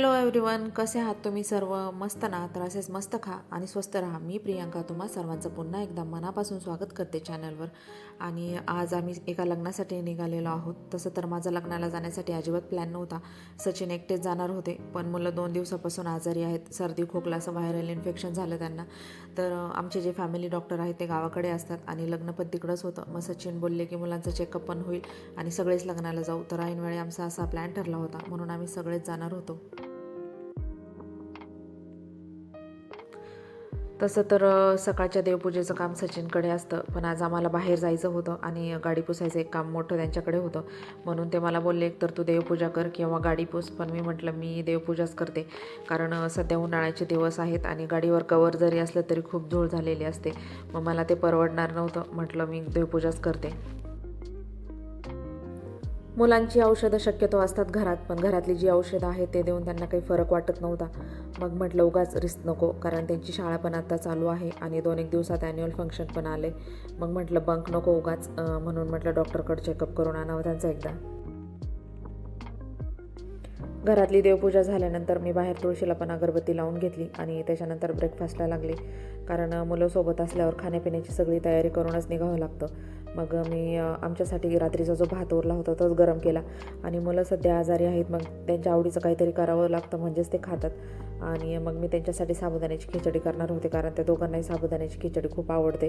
Hello everyone कसे आहात तुम्ही सर्व? मस्त ना? तर असेच मस्त खा आणि स्वस्त राहा. मी प्रियांका तुम्हा सर्वांचं पुन्हा एकदा मनापासून स्वागत करते चॅनलवर. आणि आज आम्ही एका लग्नासाठी निघालेलो आहोत. तसं तर माझं लग्नाला जाण्यासाठी अजिबात प्लॅन नव्हता. सचिन एकटेच जाणार होते. पण मुलं दोन दिवसापासून आजारी आहेत. सर्दी खोकला असं व्हायरल इन्फेक्शन झालं त्यांना. तर आमचे जे फॅमिली डॉक्टर आहेत ते गावाकडे असतात आणि लग्न पण तिकडंच होतं. मग सचिन बोलले की मुलांचं चेकअप पण होईल आणि सगळेच लग्नाला जाऊ. तर ऐनवेळी आमचा असा प्लॅन ठरला होता. म्हणून आम्ही सगळेच जाणार होतो. तसं तर सकाळच्या देवपूजेचं काम सचिनकडे असतं. पण आज आम्हाला बाहेर जायचं होतं आणि गाडी पुसायचं एक काम मोठं त्यांच्याकडे होतं. म्हणून ते मला बोलले एक तर तू देवपूजा कर किंवा गाडी पुस. पण मी म्हटलं मी देवपूजाच करते. कारण सध्या उन्हाळ्याचे दिवस आहेत आणि गाडीवर कवर जरी असलं तरी खूप धूळ झालेली असते. मग मला ते परवडणार नव्हतं. म्हटलं मी देवपूजाच करते. मुलांची औषधं शक्यतो असतात घरात पण घरातली जी औषधं आहेत ते देऊन त्यांना काही फरक वाटत नव्हता. मग म्हटलं उगाच रिस्क नको कारण त्यांची शाळा पण आता चालू आहे आणि दोन एक दिवसात ॲन्युअल फंक्शन पण आले. मग म्हटलं बंक नको उगाच म्हणून म्हटलं डॉक्टरकडे चेकअप करून आणावं त्यांचा एकदा. घरातली देवपूजा झाल्यानंतर मी बाहेर तुळशीला पण अगरबत्ती लावून घेतली आणि त्याच्यानंतर ब्रेकफास्टला लागली. कारण मुलं सोबत असल्यावर खाण्यापिण्याची सगळी तयारी करूनच निघावं लागतं. मग मी आमच्यासाठी रात्रीचा जो भात उरला होता तोच गरम केला. आणि मुलं सध्या आजारी आहेत मग त्यांच्या आवडीचं काहीतरी करावं लागतं म्हणजेच ते खातात. आणि मग मी त्यांच्यासाठी साबुदाण्याची खिचडी करणार होते कारण त्या दोघांनाही साबुदाण्याची खिचडी खूप आवडते.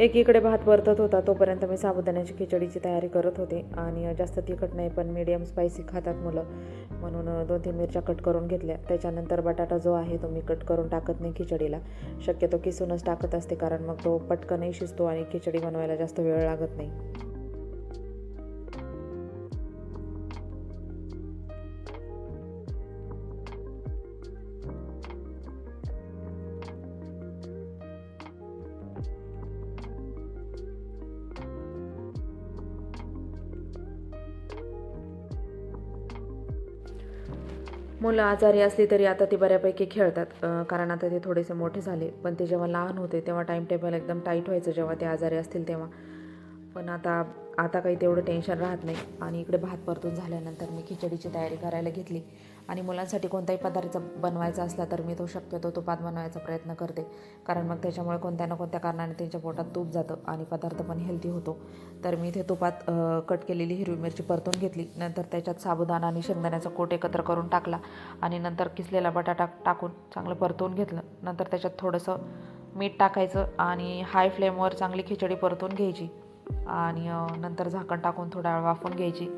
एकीकडे भात परतत होता तोपर्यंत मी साबुदाण्याची खिचडीची तयारी करत होते. आणि जास्त तिखट नाही पण मीडियम स्पायसी खातात मुलं. म्हणून दोन तीन मिरच्या कट करून घेतल्या. त्याच्यानंतर बटाटा जो आहे तो मी कट करून टाकत नाही खिचडीला. शक्यतो किसूनच टाकत असते कारण मग तो पटकनही शिजतो आणि खिचडी बनवायला जास्त वेळ लागत नाही. मुलं आजारी असली तरी आता ती बऱ्यापैकी खेळतात. कारण आता ते थोडेसे मोठे झाले. पण ते जेव्हा लहान होते तेव्हा टाईम टेबल एकदम टाईट व्हायचं. जेव्हा ते आजारी असतील तेव्हा. पण आता आता काही तेवढं टेन्शन राहत नाही. आणि इकडे भात परतून झाल्यानंतर मी खिचडीची तयारी करायला घेतली. आणि मुलांसाठी कोणताही पदार्थ बनवायचा असला तर मी तो शक्यतो तुपात बनवायचा प्रयत्न करते. कारण मग त्याच्यामुळे कोणत्या ना कोणत्या कारणाने त्यांच्या पोटात तूप जातं आणि पदार्थ पण हेल्दी होतो. तर मी इथे तुपात कट केलेली हिरवी मिरची परतून घेतली. नंतर त्याच्यात साबुदाणा आणि शेंगदाण्याचा कोट एकत्र करून टाकला. आणि नंतर किसलेला बटाटा टाकून चांगलं परतून घेतलं. नंतर त्याच्यात थोडंसं मीठ टाकायचं आणि हाय फ्लेमवर चांगली खिचडी परतून घ्यायची. आणि नंतर झाकण टाकून थोडा वेळ वाफून घ्यायची.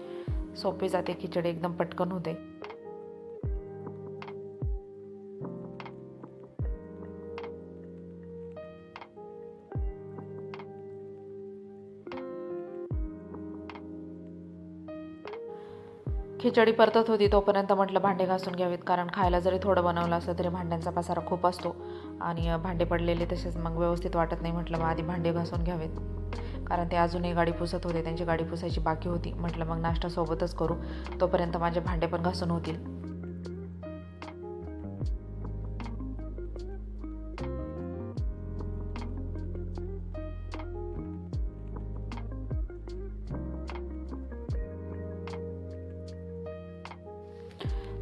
सोपी जाते खिचडी एकदम पटकन होते. खिचडी परतत होती तोपर्यंत म्हटलं भांडे घासून घ्यावीत कारण खायला जरी थोडं बनवलं असलं तरी भांड्यांचा पसारा खूप असतो. आणि भांडे पडलेले तसेच मग व्यवस्थित वाटत नाही म्हटलं मग आधी भांडे घासून घ्यावेत. कारण ते अजूनही गाडी पुसत होते त्यांची गाडी पुसायची बाकी होती. म्हटलं मग नाश्ता सोबतच करू. तोपर्यंत माझे भांडे पण घासून होतील.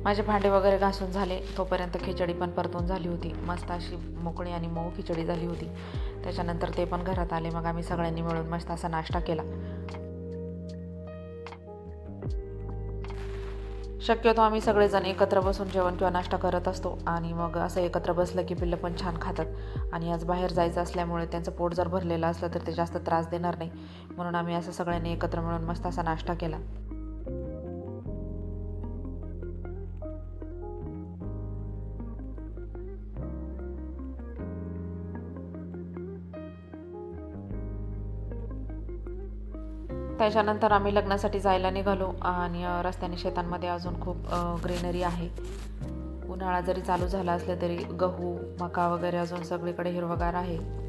माझे भांडे वगैरे घासून झाले. तोपर्यंत खिचडी पण परतून झाली होती. मस्त अशी मोकळी आणि मऊ खिचडी झाली होती. त्याच्यानंतर ते पण घरात आले. मग आम्ही सगळ्यांनी मिळून मस्त असा नाश्ता केला. शक्यतो आम्ही सगळेजण एकत्र बसून जेवण किंवा नाश्ता करत असतो आणि मग असं एकत्र बसलं की पिल्लं पण छान खातात. आणि आज बाहेर जायचं असल्यामुळे त्यांचं पोट जर भरलेलं असलं तर ते जास्त त्रास देणार नाही. म्हणून आम्ही असं सगळ्यांनी एकत्र मिळून मस्त असा नाश्ता केला. त्याच्यानंतर आम्ही लग्नासाठी जायला निघालो आणि रस्त्याने शेतांमध्ये अजून खूप ग्रीनरी आहे. उन्हाळा जरी चालू झाला असला तरी गहू मका वगैरे अजून सगळीकडे हिरवगार आहे.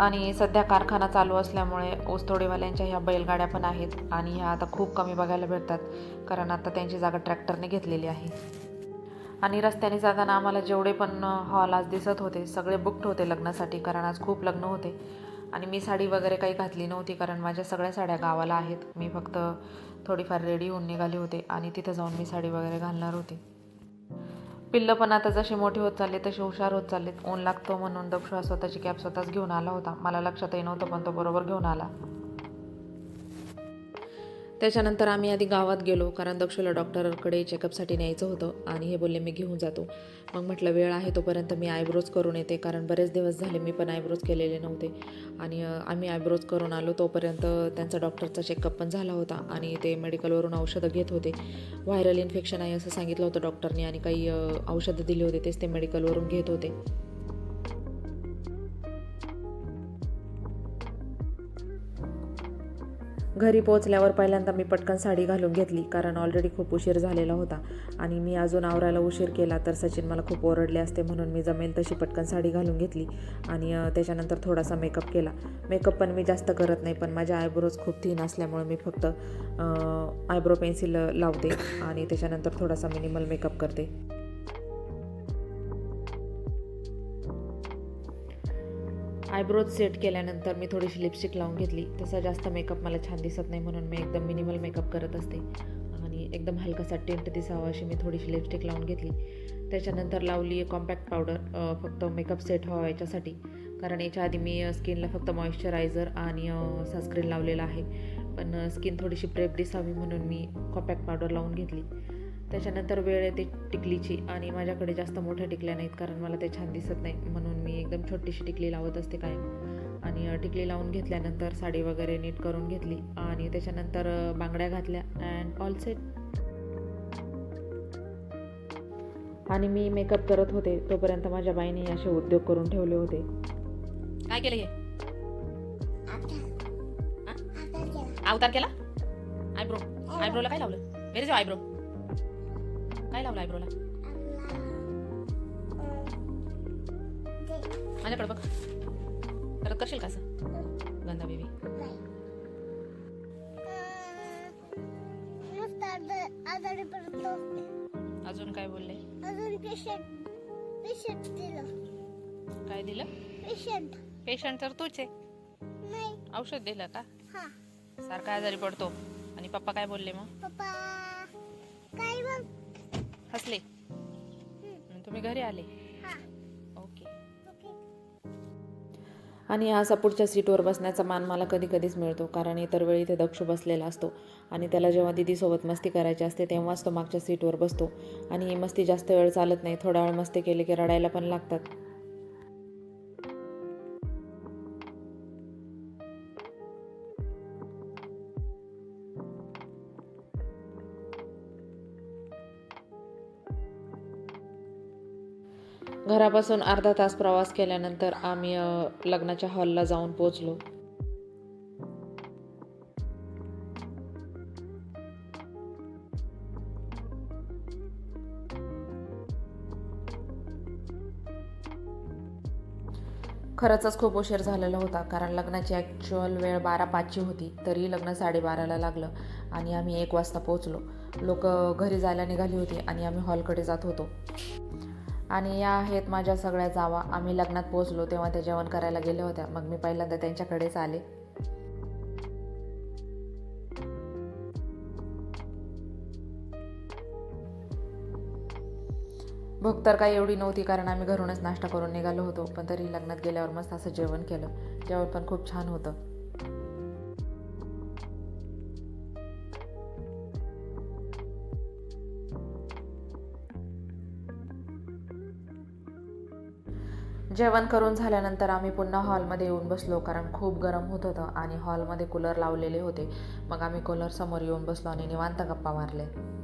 आणि सध्या कारखाना चालू असल्यामुळे ऊसतोडीवाल्यांच्या ह्या बैलगाड्या पण आहेत आणि ह्या आता खूप कमी बघायला भेटतात कारण आता त्यांची जागा ट्रॅक्टरने घेतलेली आहे. आणि रस्त्याने जाताना आम्हाला जेवढे पण हॉल आज दिसत होते सगळे बुक्ड होते लग्नासाठी कारण आज खूप लग्न होते. आणि मी साडी वगैरे काही घातली नव्हती कारण माझ्या सगळ्या साड्या गावाला आहेत. मी फक्त थोडीफार रेडी होऊन निघाली होते आणि तिथं जाऊन मी साडी वगैरे घालणार होते. पिल्लं पण आता जसे मोठे होत चालले तसे हुशार होत चाललेत. ऊन लागतो म्हणून दक्षुहा स्वतःची कॅब स्वतःच घेऊन आला होता. मला लक्षातही नव्हतं पण तो बरोबर घेऊन आला. त्याच्यानंतर आम्ही आधी गावात गेलो कारण दक्षला डॉक्टरकडे चेकअपसाठी न्यायचं होतं आणि हे बोलले मी घेऊन जातो. मग म्हटलं वेळ आहे तोपर्यंत मी आयब्रोज करून येते कारण बरेच दिवस झाले मी पण आयब्रोज केलेले नव्हते. आणि आम्ही आयब्रोज करून आलो तोपर्यंत त्यांचा डॉक्टरचा चेकअप पण झाला होता आणि ते मेडिकलवरून औषधं घेत होते. व्हायरल इन्फेक्शन आहे असं सांगितलं होतं डॉक्टरनी आणि काही औषधं दिली होती तेच ते मेडिकलवरून घेत होते. घरी पोहोचल्यावर पहिल्यांदा मी पटकन साडी घालून घेतली कारण ऑलरेडी खूप उशीर झालेला होता. आणि मी अजून आवरायला उशीर केला तर सचिन मला खूप ओरडले असते म्हणून मी जमेल तशी पटकन साडी घालून घेतली. आणि त्याच्यानंतर थोडासा मेकअप केला. मेकअप पण मी जास्त करत नाही पण माझ्या आयब्रोज खूप थीन असल्यामुळे मी फक्त आयब्रो पेन्सिल लावते. आणि त्याच्यानंतर थोडासा मिनिमल मेकअप करते. आयब्रोज सेट केल्यानंतर मी थोडीशी लिपस्टिक लावून घेतली. तसा जास्त मेकअप मला छान दिसत नाही म्हणून मी एकदम मिनिमल मेकअप करत असते. आणि एकदम हलकासा टेंट दिसावा अशी मी थोडीशी लिपस्टिक लावून घेतली. त्याच्यानंतर लावली कॉम्पॅक्ट पावडर फक्त मेकअप सेट व्हावा याच्यासाठी. कारण याच्या आधी मी स्किनला फक्त मॉइश्चरायझर आणि सनस्क्रीन लावलेला आहे. पण स्किन थोडीशी प्रेप दिसावी म्हणून मी कॉम्पॅक्ट पावडर लावून घेतली. त्याच्यानंतर वेळ येते टिकलीची आणि माझ्याकडे जास्त मोठ्या टिकल्या नाहीत कारण मला ते छान दिसत नाही म्हणून मी एकदम छोटीशी टिकली लावत असते कायम. आणि टिकली लावून घेतल्यानंतर साडी वगैरे नीट करून घेतली आणि त्याच्यानंतर बांगड्या घातल्या अँड ऑल सेट आणि मी मेकअप करत होते. तोपर्यंत माझ्या बाईने असे उद्योग करून ठेवले होते. काय केलं हे? अवतार. केला. आयब्रो आयब्रोला काय लावलं? व्हेरी आयब्रो काय लावलं आयब्रोला माझ्याकडे बघ परत करशील का असं गंधा बेबी आजारी अजून काय बोलले अजून पेशंट पेशंट दिलं काय दिलं? पेशंट पेशंट तर तूच आहे. नाही औषध दिलं का? सारखा आजारी पडतो. आणि पप्पा काय बोलले मग? पप्पा काय मग? हसले तुम्ही घरी आले. हा. ओके. ओके. आणि असा पुढच्या सीटवर बसण्याचा मान मला कधी कधीच मिळतो कारण इतर वेळी ते दक्ष बसलेला असतो आणि त्याला जेव्हा दिदीसोबत मस्ती करायची असते तेव्हाच तो मागच्या सीटवर बसतो. आणि ही मस्ती जास्त वेळ चालत नाही थोडा वेळ मस्ती केली की रडायला पण लागतात. घरापासून अर्धा तास प्रवास केल्यानंतर आम्ही लग्नाच्या हॉलला जाऊन पोचलो खरंच खूप उशीर झालेला होता कारण लग्नाची ॲक्च्युअल वेळ बारा पाचची होती तरी लग्न साडेबाराला लागलं आणि आम्ही एक वाजता पोचलो लोक घरी जायला निघाली होती आणि आम्ही हॉलकडे जात होतो. आणि या आहेत माझ्या सगळ्या जावा. आम्ही लग्नात पोचलो तेव्हा ते जेवण करायला गेल्या होत्या. मग मी पहिल्यांदा त्यांच्याकडेच आले. भूक तर काही एवढी नव्हती कारण आम्ही घरूनच नाश्ता करून निघालो होतो. पण तरी लग्नात गेल्यावर मस्त असं जेवण केलं. जेवण पण खूप छान होतं. जेवण करून झाल्यानंतर आम्ही पुन्हा हॉलमध्ये येऊन बसलो कारण खूप गरम होत होतं आणि हॉलमध्ये कूलर लावलेले होते. मग आम्ही कूलर समोर येऊन बसलो आणि निवांत गप्पा मारले.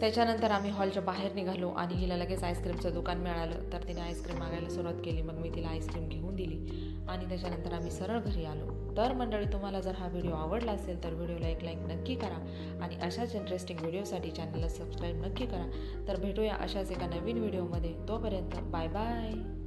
त्याच्यानंतर आम्ही हॉलच्या बाहेर निघालो आणि हिला लगेच आईस्क्रीमचं दुकान मिळालं. तर तिने आईस्क्रीम मागायला सुरुवात केली. मग मी तिला आईस्क्रीम घेऊन दिली. आणि त्याच्यानंतर आम्ही सरळ घरी आलो. तर मंडळी तुम्हाला जर हा व्हिडिओ आवडला असेल तर व्हिडिओला एक लाईक नक्की करा आणि अशाच इंटरेस्टिंग व्हिडिओसाठी चॅनलला सबस्क्राईब नक्की करा. तर भेटूया अशाच एका नवीन व्हिडिओमध्ये तोपर्यंत बाय बाय